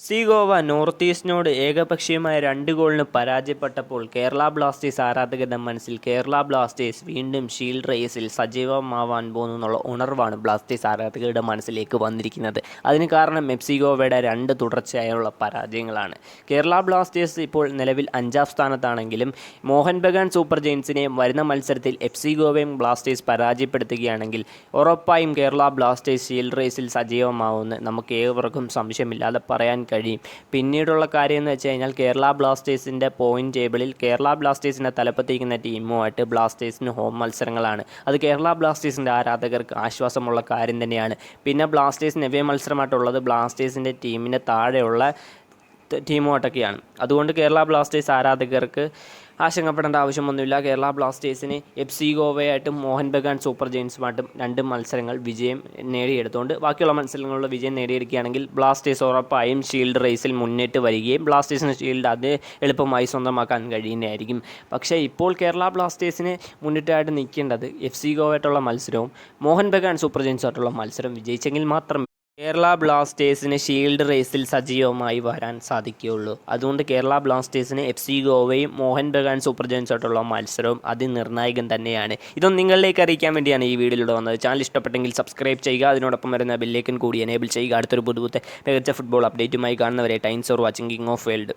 C Goa north ഈസ്റ്റിനോട് ഏകപക്ഷീയമായ രണ്ട് ഗോളിന് പരാജയപ്പെട്ടപ്പോൾ കേരള ബ്ലാസ്റ്റേഴ്സ് ആരാധകരുടെ മനസ്സിൽ കേരള ബ്ലാസ്റ്റേഴ്സ് വീണ്ടും ഷീൽഡ് റേസിൽ സജീവമാവാൻ പോകുന്നുള്ള ഉണർവാണ് ബ്ലാസ്റ്റേഴ്സ് ആരാധകരുടെ മനസ്സിലേക്ക് വന്നിരിക്കുന്നത്. അതിന് കാരണം എഫ് സി ഗോവയുടെ രണ്ട് തുടർച്ചയായുള്ള പരാജയങ്ങളാണ്. കേരള ബ്ലാസ്റ്റേഴ്സ് ഇപ്പോൾ നിലവിൽ അഞ്ചാം സ്ഥാനത്താണെങ്കിലും മോഹൻ ബഗാൻ സൂപ്പർ ജെയിൻസിനെ വരുന്ന മത്സരത്തിൽ എഫ് സി ഗോവയും ബ്ലാസ്റ്റേഴ്സ് പരാജയപ്പെടുത്തുകയാണെങ്കിൽ ഉറപ്പായും കേരള ബ്ലാസ്റ്റേഴ്സ് ഷീൽഡ് റേസിൽ സജീവമാവുമെന്ന് നമുക്ക് ഏവർക്കും സംശയമില്ലാതെ പറയാൻ കഴിയും. പിന്നീടുള്ള കാര്യം എന്ന് വെച്ച് കഴിഞ്ഞാൽ കേരള ബ്ലാസ്റ്റേഴ്സിന്റെ പോയിന്റ് ടേബിളിൽ കേരള ബ്ലാസ്റ്റേഴ്സിന്റെ തലപ്പത്തിരിക്കുന്ന ടീമുമായിട്ട് ബ്ലാസ്റ്റേഴ്സിന് ഹോം മത്സരങ്ങളാണ്. അത് കേരള ബ്ലാസ്റ്റേഴ്സിന്റെ ആരാധകർക്ക് ആശ്വാസമുള്ള കാര്യം തന്നെയാണ്. പിന്നെ ബ്ലാസ്റ്റേഴ്സിന് എവേ മത്സരമായിട്ടുള്ളത്? ബ്ലാസ്റ്റേഴ്സിന്റെ ടീമിന് താഴെയുള്ള ടീമുമായിട്ടൊക്കെയാണ്. അതുകൊണ്ട് കേരള ബ്ലാസ്റ്റേഴ്സ് ആരാധകർക്ക് ആശങ്കപ്പെടേണ്ട ആവശ്യമൊന്നുമില്ല. കേരള ബ്ലാസ്റ്റേഴ്സിന് എഫ് സി ഗോവയായിട്ടും മോഹൻ ബഗാൻ സൂപ്പർ ജെയിൻസുമായിട്ടും രണ്ട് മത്സരങ്ങൾ വിജയം നേടിയെടുത്തുകൊണ്ട് ബാക്കിയുള്ള മത്സരങ്ങളുള്ള വിജയം നേടിയെടുക്കുകയാണെങ്കിൽ ബ്ലാസ്റ്റേഴ്സ് ഉറപ്പായും ഷീൽഡ് റേസിൽ മുന്നിട്ട് വരികയും ബ്ലാസ്റ്റേഴ്സിന് ഷീൽഡ് അത് എളുപ്പമായി സ്വന്തമാക്കാൻ കഴിയുന്നതായിരിക്കും. പക്ഷേ ഇപ്പോൾ കേരള ബ്ലാസ്റ്റേഴ്സിന് മുന്നിട്ടായിട്ട് നിൽക്കേണ്ടത് എഫ് സി ഗോവയായിട്ടുള്ള മത്സരവും മോഹൻ ബഗാൻ സൂപ്പർ ജെയിൻസുമായിട്ടുള്ള മത്സരം വിജയിച്ചെങ്കിൽ മാത്രം കേരള ബ്ലാസ്റ്റേഴ്സിന് ഷീൽഡ് റേസിൽ സജീവമായി വരാൻ സാധിക്കുകയുള്ളൂ. അതുകൊണ്ട് കേരള ബ്ലാസ്റ്റേഴ്സിന് എഫ് സി ഗോവയും മോഹൻ ബഗാൻ സൂപ്പർ ജയൻസായിട്ടുള്ള മത്സരവും അതിനിർണായകം തന്നെയാണ്. ഇതൊന്നും നിങ്ങളിലേക്ക് അറിയിക്കാൻ വേണ്ടിയാണ് ഈ വീഡിയോയിലൂടെ വന്നത്. ചാനൽ ഇഷ്ടപ്പെട്ടെങ്കിൽ സബ്സ്ക്രൈബ് ചെയ്യുക. അതിനോടൊപ്പം വരുന്ന ബില്ലേക്കൻ കൂടി എനേബിൾ ചെയ്യുക. അടുത്തൊരു പുതുപുത്തെ മികച്ച ഫുട്ബോൾ അപ്ഡേറ്റുമായി കാണുന്നവരെ. Times or watching king of world